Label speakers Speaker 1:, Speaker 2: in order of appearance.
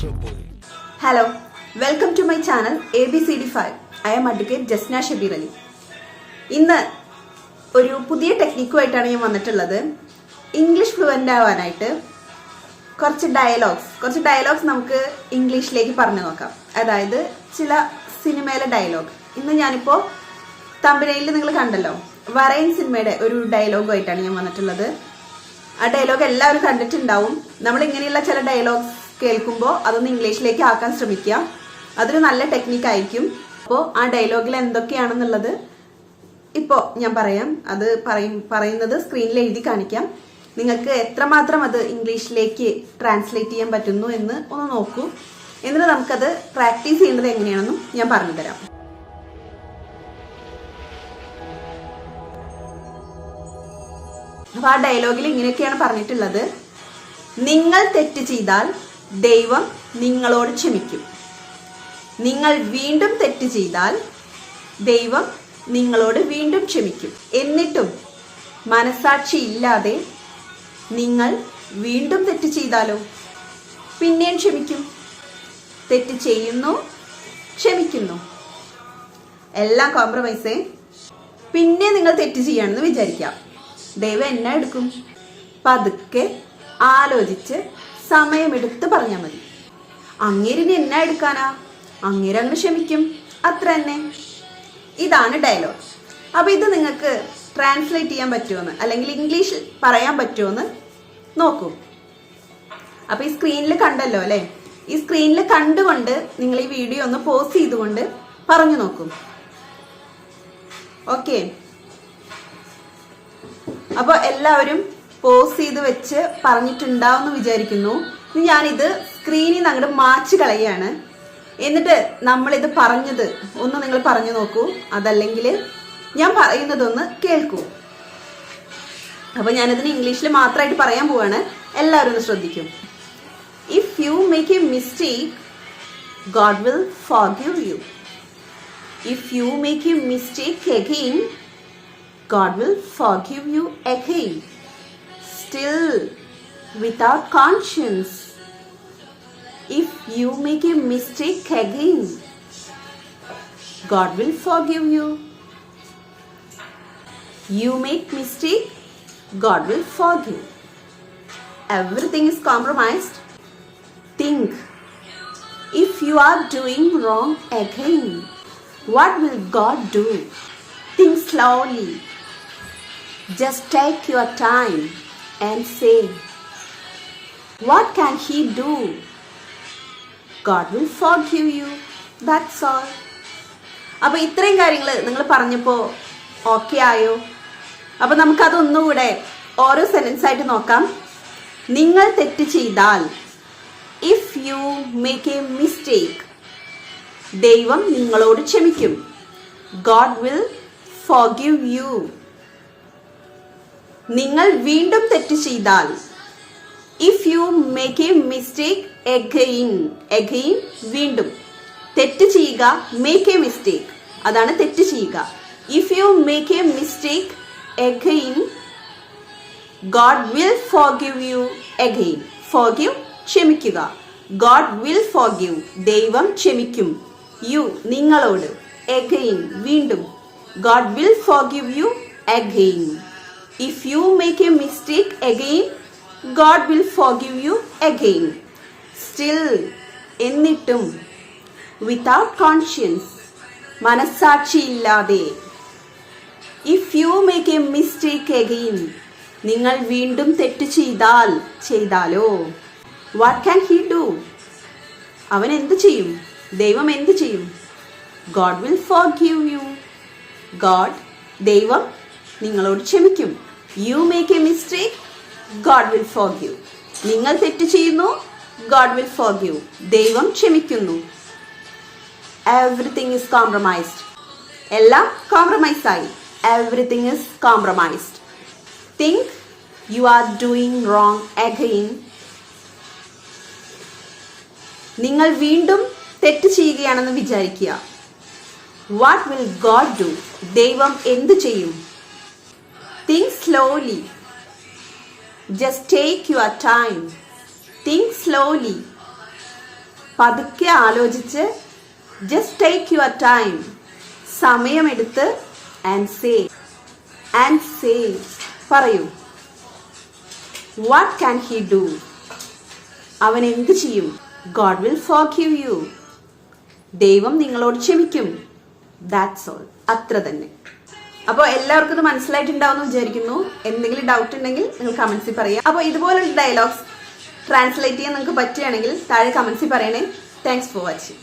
Speaker 1: Hello welcome to my channel A B C D five I'm advocate Jasna Shabeer Ali ഇന്ന് ഒരു പുതിയ ടെക്നിക്കുമായിട്ടാണ് ഞാൻ വന്നിട്ടുള്ളത്. ഇംഗ്ലീഷ് ഫ്ലുവന്റ് ആവാനായിട്ട് കുറച്ച് ഡയലോഗ്സ് കുറച്ച് ഡയലോഗ്സ് നമുക്ക് ഇംഗ്ലീഷിലേക്ക് പറഞ്ഞു നോക്കാം. അതായത് ചില സിനിമയിലെ ഡയലോഗ് ഇന്ന് ഞാനിപ്പോൾ തമ്പനയിൽ നിങ്ങൾ കണ്ടല്ലോ വറൈൻ സിനിമയുടെ ഒരു ഡയലോഗുമായിട്ടാണ് ഞാൻ വന്നിട്ടുള്ളത്. ആ ഡയലോഗ് എല്ലാവരും കണ്ടിട്ടുണ്ടാവും. നമ്മൾ ഇങ്ങനെയുള്ള ചില ഡയലോഗ്സ് കേൾക്കുമ്പോൾ അതൊന്ന് ഇംഗ്ലീഷിലേക്ക് ആക്കാൻ ശ്രമിക്കുക. അതൊരു നല്ല ടെക്നിക്ക് ആയിരിക്കും. അപ്പോൾ ആ ഡയലോഗിൽ എന്തൊക്കെയാണെന്നുള്ളത് ഇപ്പോൾ ഞാൻ പറയാം. അത് പറയും പറയുന്നത് സ്ക്രീനിൽ എഴുതി കാണിക്കാം. നിങ്ങൾക്ക് എത്രമാത്രം അത് ഇംഗ്ലീഷിലേക്ക് ട്രാൻസ്ലേറ്റ് ചെയ്യാൻ പറ്റുന്നു എന്ന് ഒന്ന് നോക്കൂ. എന്നിട്ട് നമുക്കത് പ്രാക്ടീസ് ചെയ്യേണ്ടത് എങ്ങനെയാണെന്നും ഞാൻ പറഞ്ഞു തരാം അപ്പൊ ആ ഡയലോഗിൽ ഇങ്ങനെയൊക്കെയാണ് പറഞ്ഞിട്ടുള്ളത്. നിങ്ങൾ തെറ്റ് ചെയ്താൽ ദൈവം നിങ്ങളോട് ക്ഷമിക്കും. നിങ്ങൾ വീണ്ടും തെറ്റ് ചെയ്താൽ ദൈവം നിങ്ങളോട് വീണ്ടും ക്ഷമിക്കും. എന്നിട്ടും മനസാക്ഷി ഇല്ലാതെ നിങ്ങൾ വീണ്ടും തെറ്റ് ചെയ്താലോ? പിന്നെയും ക്ഷമിക്കും. തെറ്റ് ചെയ്യുന്നു ക്ഷമിക്കുന്നു. എല്ലാം കോംപ്രമൈസേ പിന്നെ നിങ്ങൾ തെറ്റ് ചെയ്യണമെന്ന് വിചാരിക്കാം. ദൈവം എന്നെ എടുക്കും? പതുക്കെ ആലോചിച്ച് സമയമെടുത്ത് പറഞ്ഞാൽ മതി. അങ്ങേരിന് എന്നാ എടുക്കാനാ? അങ്ങേരങ്ങ് ക്ഷമിക്കും. അത്ര തന്നെ. ഇതാണ് ഡയലോഗ്. അപ്പോൾ ഇത് നിങ്ങൾക്ക് ട്രാൻസ്ലേറ്റ് ചെയ്യാൻ പറ്റുമെന്ന് അല്ലെങ്കിൽ ഇംഗ്ലീഷിൽ പറയാൻ പറ്റുമെന്ന് നോക്കൂ. അപ്പോൾ ഈ സ്ക്രീനിൽ കണ്ടല്ലോ അല്ലേ? ഈ സ്ക്രീനിൽ കണ്ടുകൊണ്ട് നിങ്ങൾ ഈ വീഡിയോ ഒന്ന് പോസ് ചെയ്തുകൊണ്ട് പറഞ്ഞു നോക്കും. ഓക്കെ അപ്പോൾ എല്ലാവരും പോസ് ചെയ്ത് വെച്ച് പറഞ്ഞിട്ടുണ്ടാവും വിചാരിക്കുന്നു. ഇനി ഞാനിത് സ്ക്രീനിൽ നിന്ന് അങ്ങോട്ട് മാച്ച് കളയാണ് എന്നിട്ട് നമ്മളിത് പറഞ്ഞത് ഒന്ന് നിങ്ങൾ പറഞ്ഞു നോക്കൂ. അതല്ലെങ്കിൽ ഞാൻ പറയുന്നതൊന്ന് കേൾക്കൂ. അപ്പൊ ഞാനിതിന് ഇംഗ്ലീഷിൽ മാത്രമായിട്ട് പറയാൻ പോവാണ്. എല്ലാവരും ഒന്ന് ശ്രദ്ധിക്കും. If you make a mistake God will forgive you if you make a mistake again God will forgive you again. Still, without conscience, if you make a mistake again, God will forgive you. You make mistake, God will forgive. Everything is compromised. Think, if you are doing wrong again, what will God do? Think slowly. Just take your time and say, What can He do? God will forgive you. That's all. അപ്പൊ ഇത്രയും കാര്യങ്ങൾ നിങ്ങൾ പറഞ്ഞപ്പോ okay ആയോ അപ്പൊ നമുക്കതൊന്നുകൂടെ ഓരോ sentence ആയിട്ട് നോക്കാം നിങ്ങൾ തെറ്റ് ചെയ്താൽ if you make a mistake ദൈവം നിങ്ങളോട് ക്ഷമിക്കും ഗോഡ് വിൽ ഫോർഗിവ് യു നിങ്ങൾ വീണ്ടും തെറ്റ് ചെയ്താൽ. If you make a mistake again again വീണ്ടും. തെറ്റ് ചെയ്യുക മേക്ക് എ മിസ്റ്റേക്ക് അതാണ് തെറ്റ് ചെയ്യുക. If you make a mistake again God will forgive you again forgive ക്ഷമിക്കുക. ഗോഡ് വിൽ ഫോർഗിവ് ദൈവം ക്ഷമിക്കും. യു നിങ്ങളോട് എഗെയിൻ വീണ്ടും. God will forgive you again if you make a mistake again, God will forgive you again. Still, എന്നിട്ടും without conscience മനസ്സാക്ഷിയില്ലാതെ if you make a mistake again നിങ്ങൾ വീണ്ടും തെറ്റ് ചെയ്താൽ ചെയ്താലോ? വാട്ട് ക്യാൻ ഹീ ഡു അവൻ എന്ത് ചെയ്യും? ദൈവം എന്ത് ചെയ്യും? God will forgive you God ദൈവം നിങ്ങളോട് ക്ഷമിക്കും. You make a mistake God will for you നിങ്ങൾ തെറ്റ് ചെയ്യുന്നു ഗോഡ് വിൽ ഫോർ യു ദൈവം ക്ഷമിക്കുന്നു. എവറിത്തിങ് ഇസ് കോംപ്രമൈസ്ഡ് എല്ലാം കോംപ്രമൈസ് ആയി. Everything is compromised think you are doing wrong again നിങ്ങൾ വീണ്ടും തെറ്റ് ചെയ്യുകയാണെന്ന് വിചാരിക്കുക. വാട്ട് വിൽ ഗോഡ് ഡു ദൈവം എന്ത് ചെയ്യും? Think slowly just take your time think slowly പതുക്കെ ആലോചിച്ച് ജസ്റ്റ് ടേക്ക് യുവർ ടൈം സമയമെടുത്ത് ആൻഡ് സേ ആൻഡ് സേ പറയൂ. വാട്ട് ക്യാൻ ഹി ഡു അവൻ എന്ത് ചെയ്യും? ഗോഡ് വിൽ ഫോർഗീവ് യു ദൈവം നിങ്ങളോട് ക്ഷമിക്കും. ദാറ്റ്സ് ഓൾ അത്ര തന്നെ. അപ്പോൾ എല്ലാവർക്കും ഇത് മനസ്സിലായിട്ടുണ്ടാവുമെന്ന് വിചാരിക്കുന്നു. എന്തെങ്കിലും ഡൗട്ട് ഉണ്ടെങ്കിൽ നിങ്ങൾ കമൻസിൽ പറയാം അപ്പോൾ ഇതുപോലുള്ള ഡയലോഗ്സ് ട്രാൻസ്ലേറ്റ് ചെയ്യാൻ നിങ്ങൾക്ക് പറ്റുകയാണെങ്കിൽ താഴെ കമൻസിൽ പറയണേ. Thanks for watching